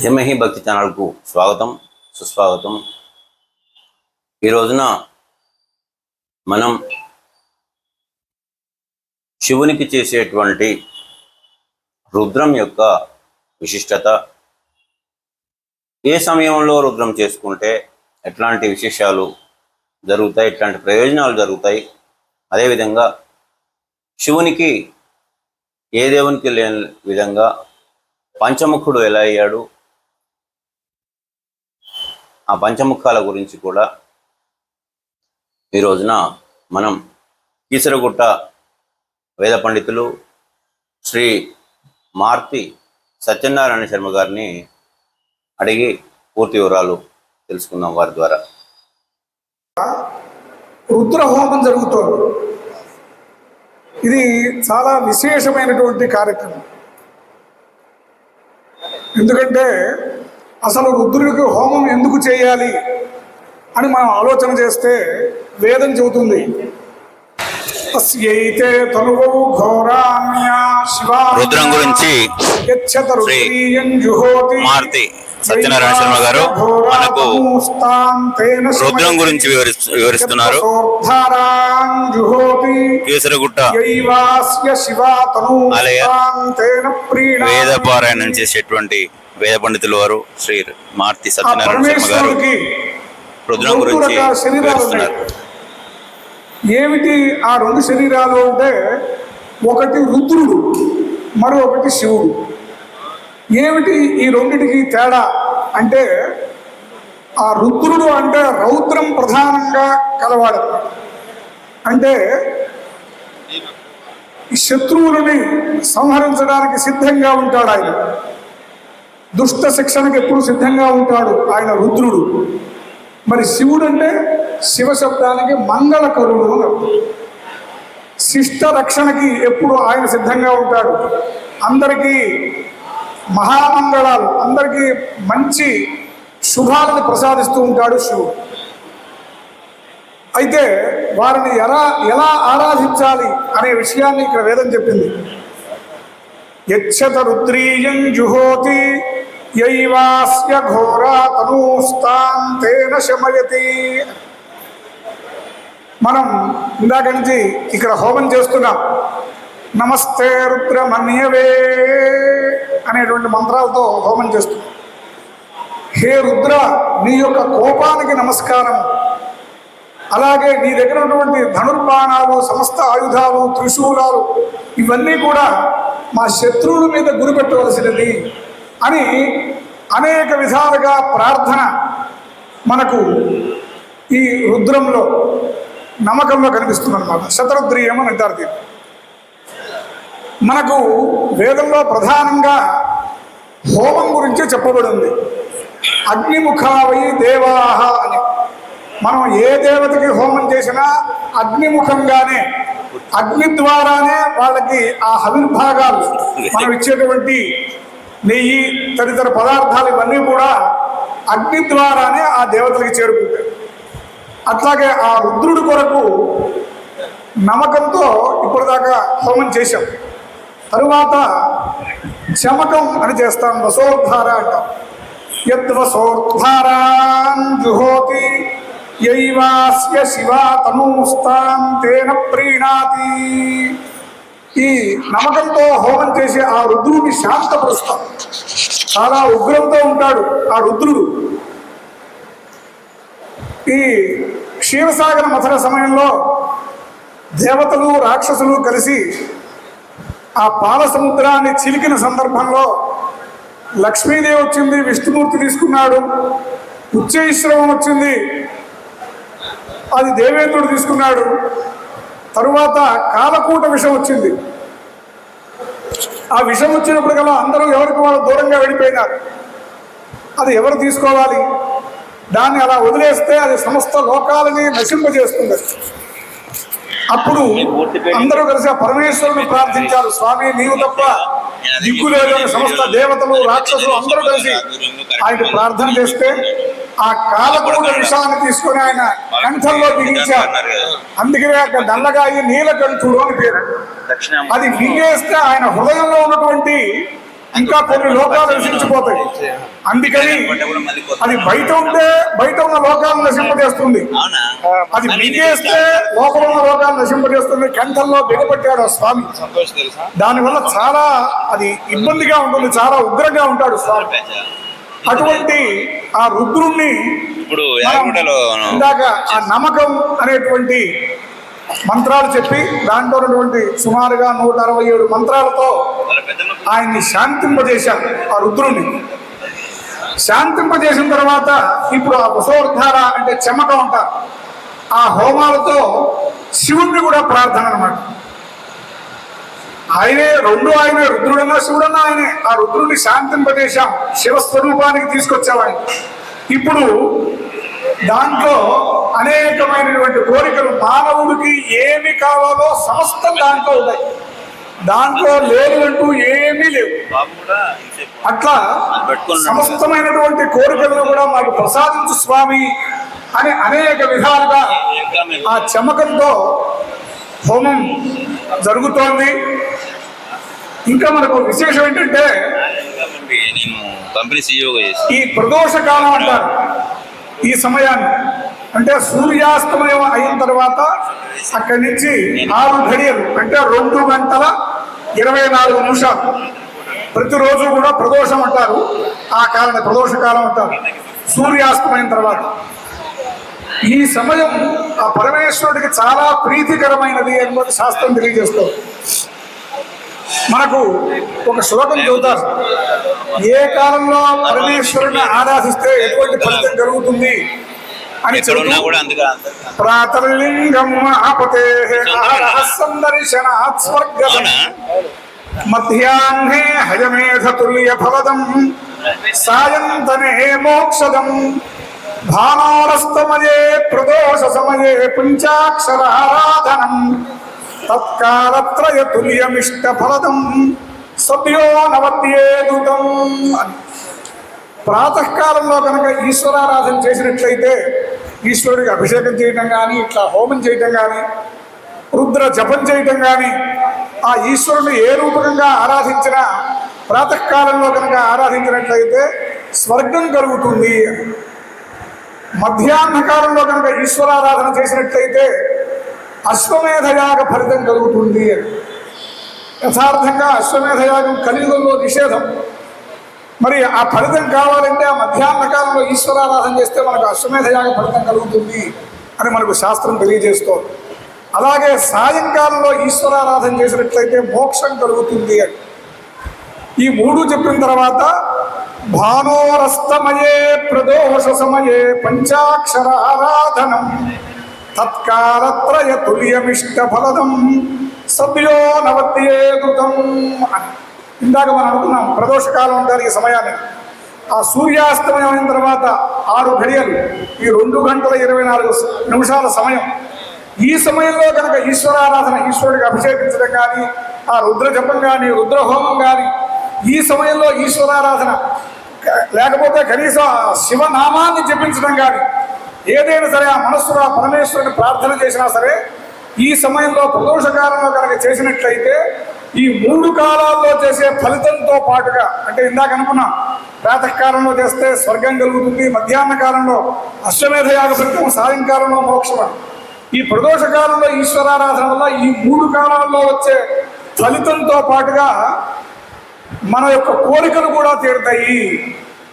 ధీమహి భక్తి ఛానల్కు స్వాగతం సుస్వాగతం. ఈ రోజున మనం శివునికి చేసేటువంటి రుద్రం యొక్క విశిష్టత. ఏ సమయంలో రుద్రం చేసుకుంటే ఎట్లాంటి విశేషాలు జరుగుతాయి ఎట్లాంటి ప్రయోజనాలు జరుగుతాయి అదేవిధంగా శివునికి ఏ దేవునికి లేని విధంగా పంచముఖుడు ఎలా అయ్యాడు ఆ పంచముఖాల గురించి కూడా ఈ రోజున మనం కీసరగుట్ట వేద పండితులు శ్రీ మార్తి సత్యనారాయణ శర్మ గారిని అడిగి పూర్తి వివరాలు తెలుసుకుందాం వారి ద్వారా. రుద్రహోమం జరుగుతోంది. ఇది చాలా విశేషమైనటువంటి కార్యక్రమం. ఎందుకంటే అసలు రుద్రుడికి హోమం ఎందుకు చేయాలి అని మనం ఆలోచన చేస్తే వేదం చెబుతుంది. రుద్రం గురించి మారుతి సత్యనారాయణ శర్మ గారు మనకు రుద్రం గురించి వివరిస్తు వివరిస్తున్నారు. కేసరగుట్ట వేద పారాయణం చేసేటువంటి వేద పండితులు వారు శ్రీ మార్తి సత్యనారాయణ శర్మ గారు రుద్రం గురించి వివరిస్తున్నారు. ఏమిటి ఆ రెండు శరీరాలు అంటే ఒకటి రుద్రుడు మరొకటి శివుడు. ఏమిటి ఈ రెండిటికి తేడా అంటే ఆ రుద్రుడు అంటే రౌద్రం ప్రధానంగా కలవాడు అంటే ఈ శత్రువులని సంహరించడానికి సిద్ధంగా ఉంటాడు ఆయన. దుష్ట శిక్షణకు ఎప్పుడు సిద్ధంగా ఉంటాడు ఆయన రుద్రుడు. మరి శివుడు అంటే శివ శబ్దానికి మంగళకరుడు అని శిష్ట రక్షణకి ఎప్పుడు ఆయన సిద్ధంగా ఉంటాడు. అందరికీ మహామంగళాలు అందరికీ మంచి శుభాలను ప్రసాదిస్తూ ఉంటాడు శివుడు. అయితే వారిని ఎలా ఎలా ఆరాధించాలి అనే విషయాన్ని ఇక్కడ వేదం చెప్పింది. యచ్చత రుద్రీయం జుహోతి యైవాస్య ఘోరా తనూస్తాం తేన శమయతి మనం ఇందాక నుంచి ఇక్కడ హోమం చేస్తున్నాం. నమస్తే రుద్రమన్యవే అనేటువంటి మంత్రాలతో హోమం చేస్తున్నాం. హే రుద్ర నీ యొక్క కోపానికి నమస్కారం. అలాగే నీ దగ్గర ఉన్నటువంటి ధనుర్బాణాలు సమస్త ఆయుధాలు త్రిశూలాలు ఇవన్నీ కూడా మా శత్రువుల మీద గురిపెట్టవలసినది. అని అనేక విధాలుగా ప్రార్థన మనకు ఈ రుద్రంలో నమ్మకంలో కనిపిస్తుంది అనమాట శతరుద్రీయం అని అంటారు దీన్ని. మనకు వేదంలో ప్రధానంగా హోమం గురించి చెప్పబడింది. అగ్నిముఖావై దేవాహ అని. మనం ఏ దేవతకి హోమం చేసినా అగ్నిముఖంగానే అగ్ని ద్వారానే వాళ్ళకి ఆ హవిర్భాగాలు మనం ఇచ్చేటువంటి నెయ్యి తదితర పదార్థాలు ఇవన్నీ కూడా అగ్ని ద్వారానే ఆ దేవతలకి చేరుకుంటాయి. అట్లాగే ఆ రుద్రుడి కొరకు నమ్మకంతో ఇప్పుడు దాకా హోమం చేశాం. తరువాత చమకం అని చేస్తాం వసోద్ధార అంటాం. యద్వసోద్ధారాం జుహోతి యైవాస్య శివా తనూస్తాం తేన ప్రీణాతి. ఈ నమ్మకంతో హోమం చేసే ఆ రుద్రుడిని శాంతపరుస్తాం. చాలా ఉగ్రంతో ఉంటాడు ఆ రుద్రుడు. ఈ క్షీరసాగర మథన సమయంలో దేవతలు రాక్షసులు కలిసి ఆ పాల సముద్రాన్ని చిలికిన సందర్భంలో లక్ష్మీదేవి వచ్చింది విష్ణుమూర్తి తీసుకున్నాడు ఉచ్చైశ్రవం వచ్చింది అది దేవేంద్రుడు తీసుకున్నాడు. తరువాత కాలకూట విషం వచ్చింది. ఆ విషం వచ్చినప్పుడు వచ్చినప్పటికల్లా అందరూ ఎవరికి వాళ్ళు దూరంగా వెళ్ళిపోయినారు. అది ఎవరు తీసుకోవాలి? దాన్ని అలా వదిలేస్తే అది సమస్త లోకాలని నశింపజేస్తుంది. అప్పుడు అందరూ కలిసి ఆ పరమేశ్వరుని ప్రార్థించారు స్వామి నీవు తప్ప దిక్కులేదు సమస్త దేవతలు రాక్షసులు అందరూ కలిసి ఆయన ప్రార్థన చేస్తే ఆ కాలకూట విషాన్ని తీసుకొని ఆయన కంఠంలో బిగించారు. అందుకనే అక్కడ నల్లగాయి నీలకంఠుడు అని పేరు. అది మింగేస్తే ఆయన హృదయంలో ఉన్నటువంటి ఇంకా కొన్ని లోకాలు నశించిపోతాయి. అందుకని. అది బయట ఉంటే బయట ఉన్న లోకాలను నశింపజేస్తుంది. అది మింగేస్తే లోపల ఉన్న లోకాలను నశింపజేస్తుంది. కంఠంలో బిగపట్టాడు ఆ స్వామి. దానివల్ల చాలా అది ఇబ్బందిగా ఉంటుంది. చాలా ఉగ్రంగా ఉంటాడు స్వామి. అటువంటి ఆ రుద్రుణ్ణి ఇప్పుడు ఇందాక ఆ నమ్మకం అనేటువంటి మంత్రాలు చెప్పి దాంట్లో ఉన్నటువంటి సుమారుగా నూట అరవై ఏడు మంత్రాలతో ఆయన్ని శాంతింపజేశారు ఆ రుద్రుణ్ణి. శాంతింపజేసిన తర్వాత ఇప్పుడు ఆ వసోర్ధార అంటే చెమకం అంటారు ఆ హోమాలతో శివుణ్ణి కూడా ప్రార్థన అన్నమాట. ఆయనే రెండు ఆయనే రుద్రుడన్నా శివుడన్నా ఆయనే. ఆ రుద్రుడిని శాంతింపజేశాం. శివస్వరూపానికి తీసుకొచ్చాం ఆయన ఇప్పుడు దాంట్లో అనేకమైనటువంటి కోరికలు మానవుడికి ఏమి కావాలో సమస్తం దాంట్లో ఉన్నాయి. దాంట్లో లేదు అంటూ ఏమీ లేవు. అట్లా. సమస్తమైనటువంటి కోరికలను కూడా మాకు ప్రసాదించు స్వామి అని అనేక విధాలుగా ఆ చమకంతో హోమం జరుగుతోంది. ఇంకా మనకు విశేషం ఏంటంటే ఇంకా మనకి నేను కంపెనీ సీఈఓగా చేసి ఈ ప్రదోష కాలం అంటారు. ఈ సమయాన్ని. అంటే సూర్యాస్తమయం అయిన తర్వాత అక్కడి నుంచి ఆరు ఘడియలు అంటే రెండు గంటల ఇరవై నాలుగు నిమిషాలు. ప్రతిరోజు కూడా ప్రదోషం అంటారు. ఆ కాలాన్ని ప్రదోష కాలం అంటారు. సూర్యాస్తమయం తర్వాత. ఈ సమయం ఆ పరమేశ్వరుడికి చాలా ప్రీతికరమైనది అని శాస్త్రం తెలియజేస్తుంది. మనకు ఒక శ్లోకం చెబుతారు. ఏ కాలంలో పరమేశ్వరుని ఆరాధిస్తే ఎటువంటి ఫలితం కలుగుతుంది అని ప్రాతర్లింగం సందర్శనాత్ స్వర్గ. మధ్యాహ్నే హయమేధ తుల్య ఫలదం. సాయంతనే మోక్షదం. భానోరస్తమయే ప్రదోష సమయే పంచాక్షరారాధనం తత్కాలత్రయ తుల్యమిష్ట ఫలదం. సభ్యో నవద్యేదుతం అని. ప్రాతకాలంలో కనుక ఈశ్వరారాధన చేసినట్లయితే ఈశ్వరుడికి అభిషేకం చేయటం కానీ ఇట్లా హోమం చేయటం కానీ రుద్ర జపం చేయటం కానీ ఆ ఈశ్వరుని ఏ రూపకంగా ఆరాధించినా ప్రాతకాలంలో కనుక ఆరాధించినట్లయితే స్వర్గం కలుగుతుంది మధ్యాహ్న కాలంలో కనుక ఈశ్వరారాధన చేసినట్లయితే అశ్వమేధయాగ ఫలితం కలుగుతుంది అని. యథార్థంగా అశ్వమేధయాగం కలియుగంలో నిషేధం. మరి ఆ ఫలితం కావాలంటే ఆ మధ్యాహ్న కాలంలో ఈశ్వరారాధన చేస్తే మనకు అశ్వమేధయాగ ఫలితం కలుగుతుంది అని మనకు శాస్త్రం తెలియజేస్తోంది. అలాగే సాయంకాలంలో ఈశ్వరారాధన చేసినట్లయితే మోక్షం కలుగుతుంది అని. ఈ మూడు చెప్పిన తర్వాత భానోరస్తమయే ప్రదోష సమయే పంచాక్షర ఆరాధనం. తత్కాలత్రయ తుల్యమిష్ట ఫలదం సభ్యో నవత్యే కృతం ఇందాక మనం అనుకున్నాం ప్రదోషకాలం అంటారు ఈ సమయాన్ని. ఆ సూర్యాస్తమయం అయిన తర్వాత ఆరు ఘడియలు ఈ రెండు గంటల ఇరవై నాలుగు నిమిషాల సమయం. ఈ సమయంలో కనుక ఈశ్వరారాధన ఈశ్వరుడికి అభిషేకించడం కానీ ఆ రుద్ర జపం కానీ రుద్రహోమం కానీ ఈ సమయంలో ఈశ్వరారాధన లేకపోతే కనీసం శివనామాన్ని జపించడం కానీ ఏదైనా సరే ఆ మనస్సులో ఆ పరమేశ్వరుని ప్రార్థన చేసినా సరే ఈ సమయంలో ప్రదోషకాలంలో కనుక చేసినట్లయితే ఈ మూడు కాలాల్లో చేసే ఫలితంతో పాటుగా అంటే ఇందాక అనుకున్నాం ప్రాతకాలంలో చేస్తే స్వర్గం కలుగుతుంది మధ్యాహ్న కాలంలో అశ్వమేధ యాగ ఫలితం సాయంకాలంలో మోక్షం ఈ ప్రదోష కాలంలో ఈశ్వరారాధన వల్ల ఈ మూడు కాలాల్లో వచ్చే ఫలితంతో పాటుగా మన యొక్క కోరికలు కూడా తీరుతాయి.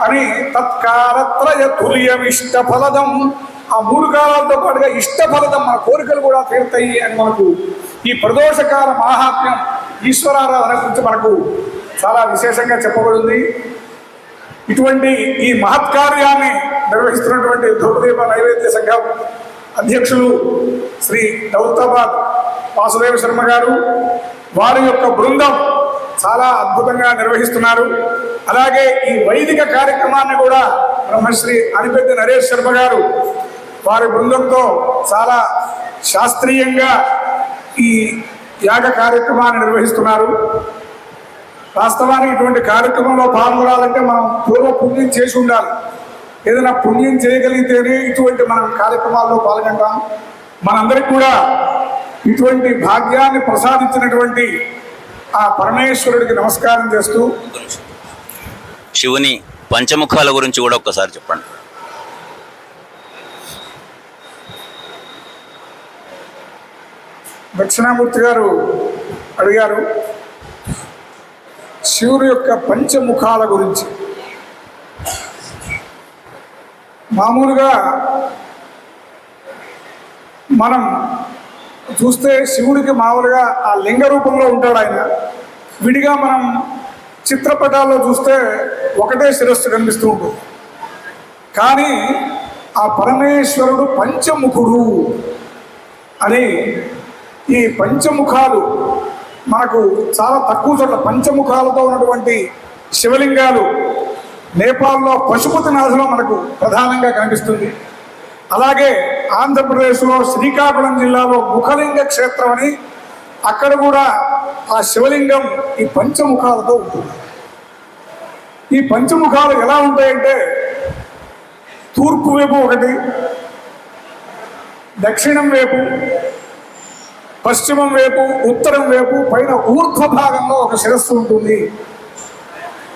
అని తత్కాలత్రయ తుల్యం ఫలదం ఆ మూడు కాలాలతో పాటుగా ఇష్ట ఫలదం మన కోరికలు కూడా తీరుతాయి అని మనకు ఈ ప్రదోషకాల మాహాత్మ్యం ఈశ్వరారాధన గురించి మనకు చాలా విశేషంగా చెప్పబడింది. ఇటువంటి ఈ మహత్కార్యాన్ని నిర్వహిస్తున్నటువంటి ధ్రువదీప నైవేద్య సంఘం అధ్యక్షులు శ్రీ దౌతాబాద్ వాసుదేవ శర్మ గారు వారి యొక్క బృందం చాలా అద్భుతంగా నిర్వహిస్తున్నారు. అలాగే ఈ వైదిక కార్యక్రమాన్ని కూడా బ్రహ్మశ్రీ అనిపెద్ద నరేష్ శర్మ గారు వారి బృందంతో చాలా శాస్త్రీయంగా ఈ యాగ కార్యక్రమాన్ని నిర్వహిస్తున్నారు. వాస్తవానికి ఇటువంటి కార్యక్రమంలో పాల్గొనాలంటే మనం పూర్వ పుణ్యం చేసి ఉండాలి. ఏదైనా పుణ్యం చేయగలిగితేనే ఇటువంటి మనం కార్యక్రమాల్లో పాల్గొంటాం. మనందరికి కూడా ఇటువంటి భాగ్యాన్ని ప్రసాదించినటువంటి ఆ పరమేశ్వరుడికి నమస్కారం చేస్తూ. శివుని పంచముఖాల గురించి కూడా ఒక్కసారి చెప్పండి దక్షిణామూర్తి గారు అడిగారు శివుని యొక్క పంచముఖాల గురించి మామూలుగా మనం చూస్తే శివుడికి మామూలుగా ఆ లింగ రూపంలో ఉంటాడు ఆయన. విడిగా మనం చిత్రపటాల్లో చూస్తే ఒకటే శిరస్సు కనిపిస్తూ ఉంటుంది. కానీ ఆ పరమేశ్వరుడు పంచముఖుడు అని ఈ పంచముఖాలు మనకు చాలా తక్కువ చోట్ల పంచముఖాలతో ఉన్నటువంటి శివలింగాలు నేపాల్లో పశుపతినాథులో మనకు ప్రధానంగా కనిపిస్తుంది. అలాగే ఆంధ్రప్రదేశ్లో శ్రీకాకుళం జిల్లాలో ముఖలింగ క్షేత్రం అని అక్కడ కూడా ఆ శివలింగం ఈ పంచముఖాలతో ఉంటుంది. ఈ పంచముఖాలు ఎలా ఉంటాయంటే తూర్పు వైపు ఒకటి దక్షిణం వైపు పశ్చిమం వైపు ఉత్తరం వైపు పైన ఊర్ధ్వ భాగంలో ఒక శిరస్సు ఉంటుంది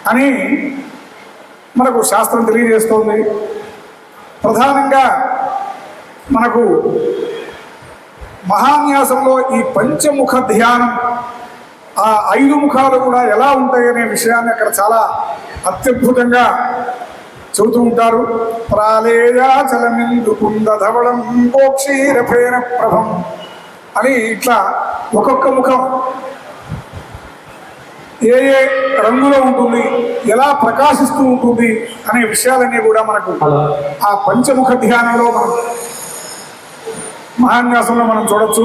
అని మనకు శాస్త్రం తెలియజేస్తోంది. ప్రధానంగా మనకు మహాన్యాసంలో ఈ పంచముఖ ధ్యానం ఆ ఐదు ముఖాలు కూడా ఎలా ఉంటాయనే విషయాన్ని అక్కడ చాలా అత్యద్భుతంగా చెబుతూ ఉంటారు. ప్రాళేయాచలమిందు గోక్షీరఫేన ప్రభం అని ఇట్లా ఒక్కొక్క ముఖం ఏ ఏ రంగులో ఉంటుంది ఎలా ప్రకాశిస్తూ ఉంటుంది అనే విషయాలన్నీ కూడా మనకు ఆ పంచముఖ ధ్యానంలో మనం మహాన్యాసంలో మనం చూడొచ్చు.